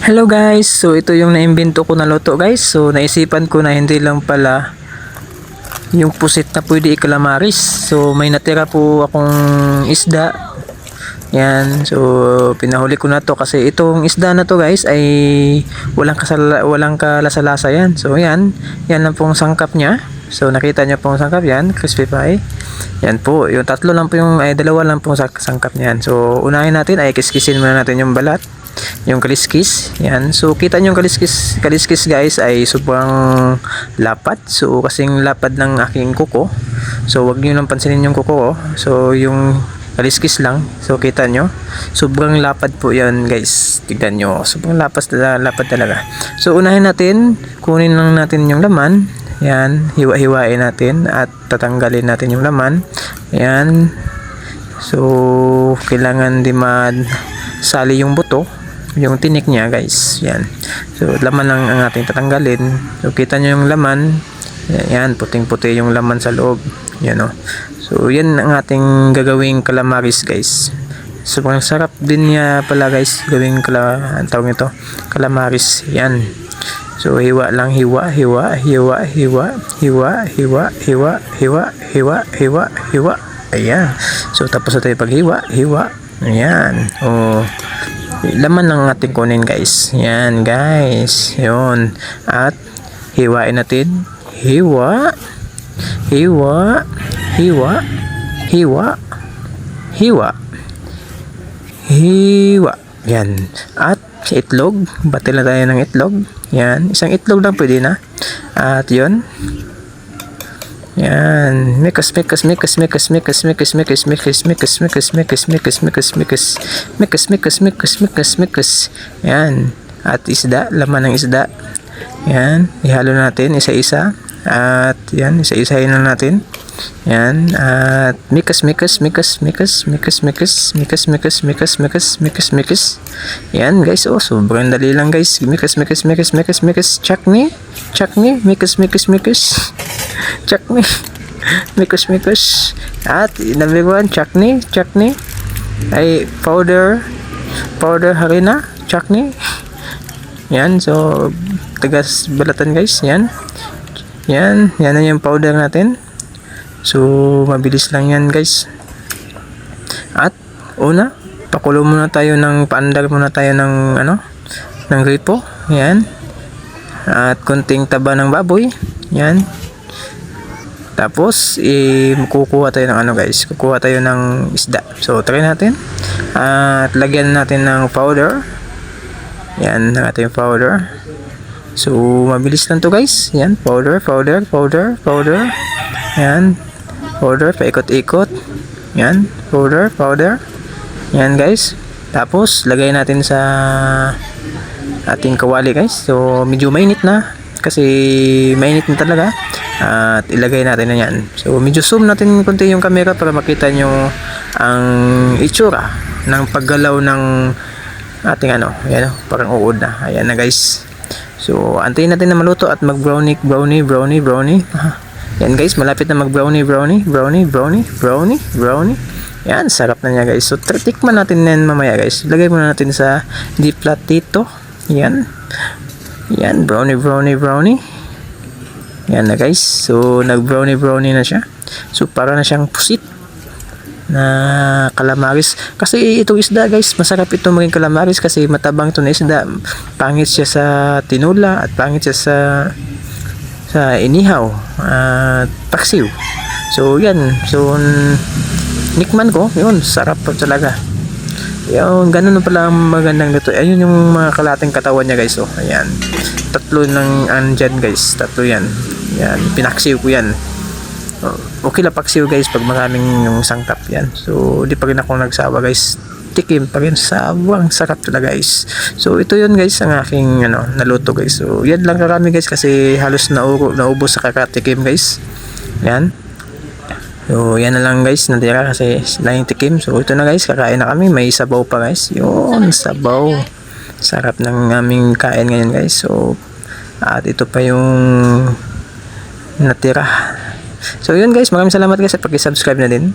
Hello guys, so ito yung naimbento ko na luto guys. So naisipan ko na hindi lang pala yung pusit na pwede ikalamaris. So may natira po akong isda. Yan, so pinahuli ko na to kasi itong isda na to guys ay walang kasala, walang kalasa-lasa yan. So yan, yan lang pong sangkap niya. So nakita niyo pong sangkap yan, crispy pie. Yan po, yung tatlo lang po yung, ay dalawa lang pong sangkap niyan. So unahin natin ay kiskisin muna natin yung balat yung kaliskis yan. So kita nyo yung kaliskis kaliskis guys ay sobrang lapad so kasing lapad ng aking kuko. So wag nyo nang pansinin yung kuko ko so yung kaliskis lang. So kita nyo sobrang lapad po yan guys. Tignan nyo sobrang lapas lapad talaga. So unahin natin. Kunin lang natin yung laman. Yan hiwa-hiwain natin at tatanggalin natin yung laman. Yan. So kailangan di sali yung buto yung tinik niya guys yan so laman lang ang ating tatanggalin so kita nyo yung laman yan puting puti yung laman sa loob yan o so yan ang ating gagawing calamaris guys sobrang sarap din niya pala guys gawing kala ang tawag nito calamaris yan so hiwa lang hiwa hiwa hiwa hiwa hiwa hiwa hiwa hiwa hiwa hiwa hiwa ayan so tapos na tayo paghiwa hiwa ayan oh laman lang ating kunin guys. Yan guys. Yun. At hiwain natin. Hiwa. Hiwa. Hiwa. Hiwa. Hiwa. Hiwa. Yan. At itlog. Batil na tayo ng itlog. Yan. Isang itlog lang pwede na. At yun. Yan. Mikas, mikas, mikas, mikas, mikas, mikas, mikas, mikas, mikas, mikas, mikas, mikas, mikas, mikas, mikas, mikas, mikas, mikas, mikas. Yan. At isda, laman ng isda. Yan. Ihalo natin isa-isa. At yan, isa-isahin na natin. Yan. At mikas, mikas, mikas, mikas, mikas, mikas, mikas, mikas, mikas, mikas, mikas, mikas. Yan guys, oh, sobrang dali lang guys. Mikas, mikas, mikas, mikas, mikas. Chutney. Chutney. Mikas, mikas, mikas. Chutney. Mikus, mikus. At number one, chutney. Chutney. Ay, powder. Powder harina. Chutney. Yan, so, tagas balatan guys. Yan. Yan. Yan na yung powder natin. So, mabilis lang yan guys. At, una, pakulo muna tayo ng, paandar muna tayo ng, ano, ng gripo. Yan. At, konting taba ng baboy. Yan. Tapos, eh, kukuha tayo ng ano guys, kukuha tayo ng isda. So, try natin. At, lagyan natin ng powder. Yan, ang ating powder. So, mabilis lang to guys. Yan, powder, powder, powder, powder. Yan, powder, paikot-ikot. Yan, powder, powder. Yan guys. Tapos, lagay natin sa ating kawali guys. So, medyo mainit na. Kasi, mainit na talaga. At ilagay natin na yan. So, medyo zoom natin konti yung camera para makita nyo ang itsura ng paggalaw ng ating ano. Ayan o, parang uod na. Ayan na guys. So, antayin natin na maluto at mag brownie, brownie, brownie, brownie. Yan guys, malapit na mag brownie, brownie, brownie, brownie, brownie, brownie. Yan, sarap na niya guys. So, tikman natin yan mamaya guys. Lagay muna natin sa deep flat dito. Yan. Yan, brownie, brownie, brownie. Yan na guys. So, nag brownie na siya. So, para na siyang pusit na calamaris. Kasi itong isda guys, masarap ito maging calamaris kasi matabang ito na isda. Pangit siya sa tinula at pangit siya sa sa inihaw at paksiw. So, yan. So, nikman ko, yun, sarap talaga. Yun, ganun na pala ang magandang luto. Ayun yung mga kalating katawan niya guys. Oh. Ayan. Tatlo ng andyan guys. Tatlo yan. Yan. Pinaksiw ko yan. Oh, okay lang paksiw guys pag maraming yung sangkap yan. So, di pa rin ako nagsawa guys. Tikim pa rin. Sabang sarap talaga guys. So, ito yun guys ang aking ano, naluto guys. So, yan lang karami guys kasi halos nauro, naubos sa kakatikim guys. Yan. So, yan na lang guys, natira kasi sila yung tikim. So, ito na guys, kakain na kami. May sabaw pa guys. Yun, sabaw. Sarap ng aming kain ngayon guys. So, at ito pa yung natira. So, yun guys, maraming salamat guys at pag-subscribe na din.